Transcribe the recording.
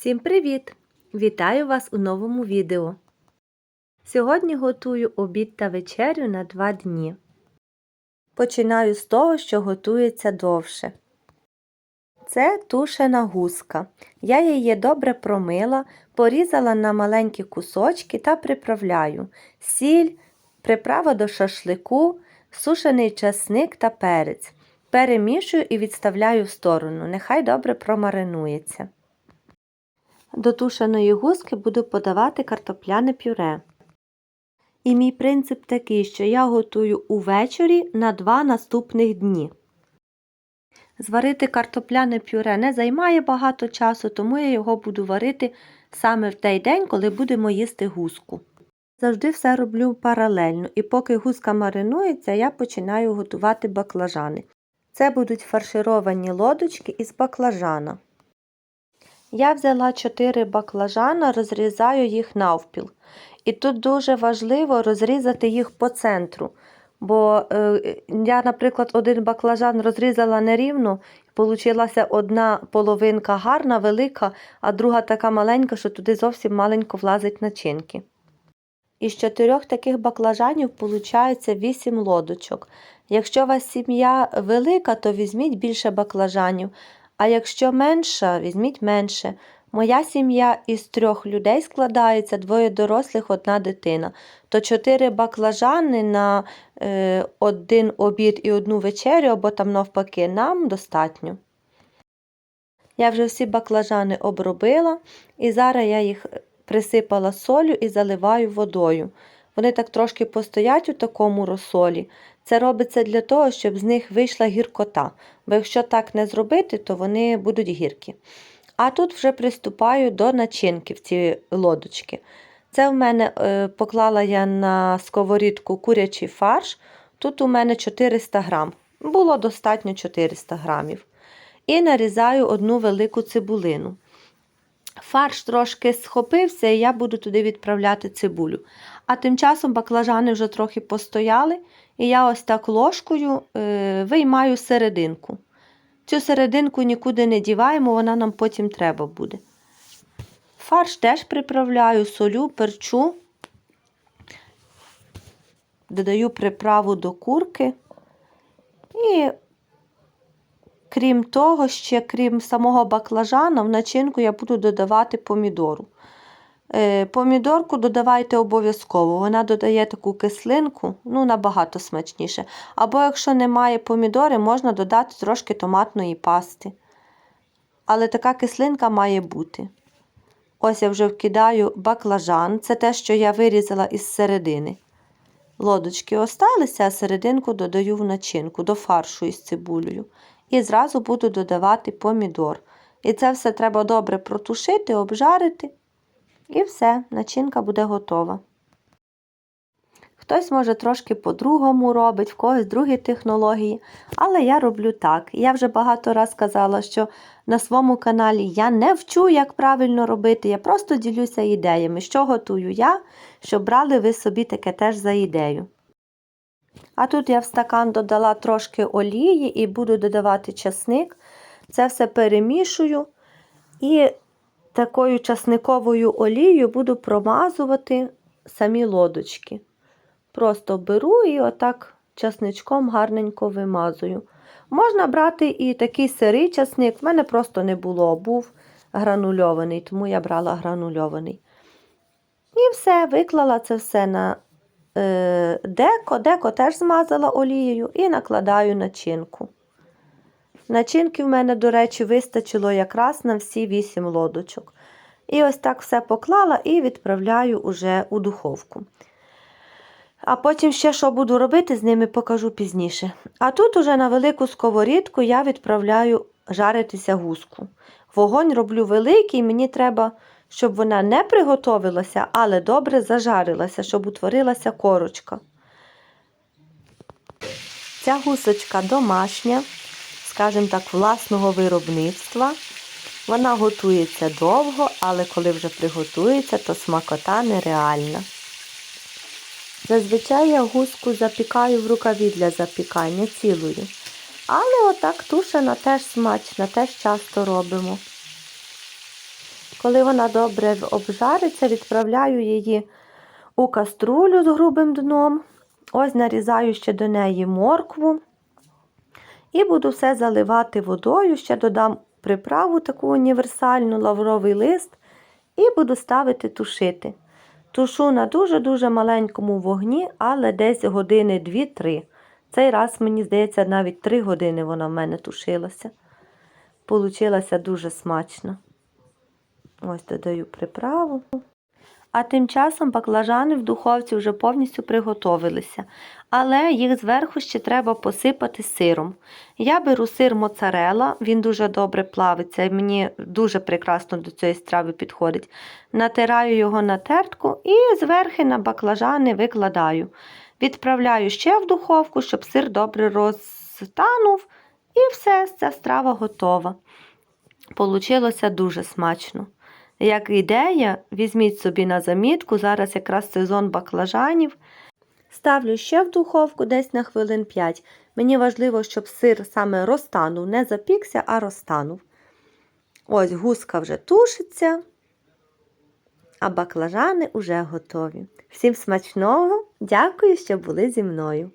Всім привіт! Вітаю вас у новому відео. Сьогодні готую обід та вечерю на два дні. Починаю з того, що готується довше. Це тушена гуска. Я її добре промила, порізала на маленькі кусочки та приправляю сіль, приправа до шашлику, сушений часник та перець. Перемішую і відставляю в сторону, нехай добре промаринується. До тушеної гуски буду подавати картопляне пюре. І мій принцип такий, що я готую увечері на два наступних дні. Зварити картопляне пюре не займає багато часу, тому я його буду варити саме в той день, коли будемо їсти гуску. Завжди все роблю паралельно, і поки гуска маринується, я починаю готувати баклажани. Це будуть фаршировані лодочки із баклажана. Я взяла 4 баклажана, розрізаю їх навпіл. І тут дуже важливо розрізати їх по центру. Бо е, я, наприклад, один баклажан розрізала нерівно, получилася одна половинка гарна, велика, а друга така маленька, що туди зовсім маленько влазить начинки. Із чотирьох таких баклажанів виходить 8 лодочок. Якщо у вас сім'я велика, то візьміть більше баклажанів, а якщо менша, візьміть менше. Моя сім'я із трьох людей складається, двоє дорослих, одна дитина. То чотири баклажани на е, один обід і одну вечерю, або там навпаки, нам достатньо. Я вже всі баклажани обробила, і зараз я їх присипала солью і заливаю водою. Вони так трошки постоять у такому розсолі. Це робиться для того, щоб з них вийшла гіркота, бо якщо так не зробити, то вони будуть гіркі. А тут вже приступаю до начинки в ці лодочки. Це в мене е, поклала я на сковорідку курячий фарш. Тут у мене 400 грам. Було достатньо 400 грамів. І нарізаю одну велику цибулину. Фарш трошки схопився, і я буду туди відправляти цибулю. А тим часом баклажани вже трохи постояли, і я ось так ложкою е, виймаю серединку. Цю серединку нікуди не діваємо, вона нам потім треба буде. Фарш теж приправляю, солю, перчу, додаю приправу до курки. І, крім того, ще крім самого баклажана, в начинку я буду додавати помідору. Е, помідорку додавайте обов'язково, вона додає таку кислинку, ну, набагато смачніше. Або, якщо немає помідори, можна додати трошки томатної пасти. Але така кислинка має бути. Ось я вже вкидаю баклажан, це те, що я вирізала із середини. Лодочки осталися, а серединку додаю в начинку до фаршу із цибулею. І зразу буду додавати помідор. І це все треба добре протушити, обжарити. І все, начинка буде готова. Хтось, може, трошки по-другому робить, в когось другі технології, але я роблю так. Я вже багато раз казала, що на своєму каналі я не вчу, як правильно робити, я просто ділюся ідеями, що готую я, щоб брали ви собі таке теж за ідею. А тут я в стакан додала трошки олії і буду додавати часник. Це все перемішую і такою часниковою олією буду промазувати самі лодочки. Просто беру і отак часничком гарненько вимазую. Можна брати і такий сирий часник, в мене просто не було, був гранульований, тому я брала гранульований. І все, виклала це все на е, деко, деко теж змазала олією і накладаю начинку. Начинки в мене, до речі, вистачило якраз на всі 8 лодочок. І ось так все поклала і відправляю уже у духовку. А потім ще що буду робити, з ними покажу пізніше. А тут уже на велику сковорідку я відправляю жаритися гуску. Вогонь роблю великий, мені треба, щоб вона не приготовилася, але добре зажарилася, щоб утворилася корочка. Ця гусочка домашня скажімо так, власного виробництва. Вона готується довго, але коли вже приготується, то смакота нереальна. Зазвичай я гуску запікаю в рукаві для запікання цілою. Але отак тушена теж смачна, теж часто робимо. Коли вона добре обжариться, відправляю її у каструлю з грубим дном. Ось нарізаю ще до неї моркву. І буду все заливати водою, ще додам приправу таку універсальну, лавровий лист, і буду ставити тушити. Тушу на дуже-дуже маленькому вогні, але десь години 2-3. Цей раз, мені здається, навіть 3 години вона в мене тушилася. Получилася дуже смачно. Ось додаю приправу. А тим часом баклажани в духовці вже повністю приготовилися, але їх зверху ще треба посипати сиром. Я беру сир моцарела, він дуже добре плавиться і мені дуже прекрасно до цієї страви підходить. Натираю його на тертку і зверху на баклажани викладаю. Відправляю ще в духовку, щоб сир добре розтанув, і все, ця страва готова. Получилося дуже смачно. Як ідея, візьміть собі на замітку, зараз якраз сезон баклажанів. Ставлю ще в духовку десь на хвилин 5. Мені важливо, щоб сир саме розтанув, не запікся, а розтанув. Ось гуска вже тушиться, а баклажани вже готові. Всім смачного! Дякую, що були зі мною!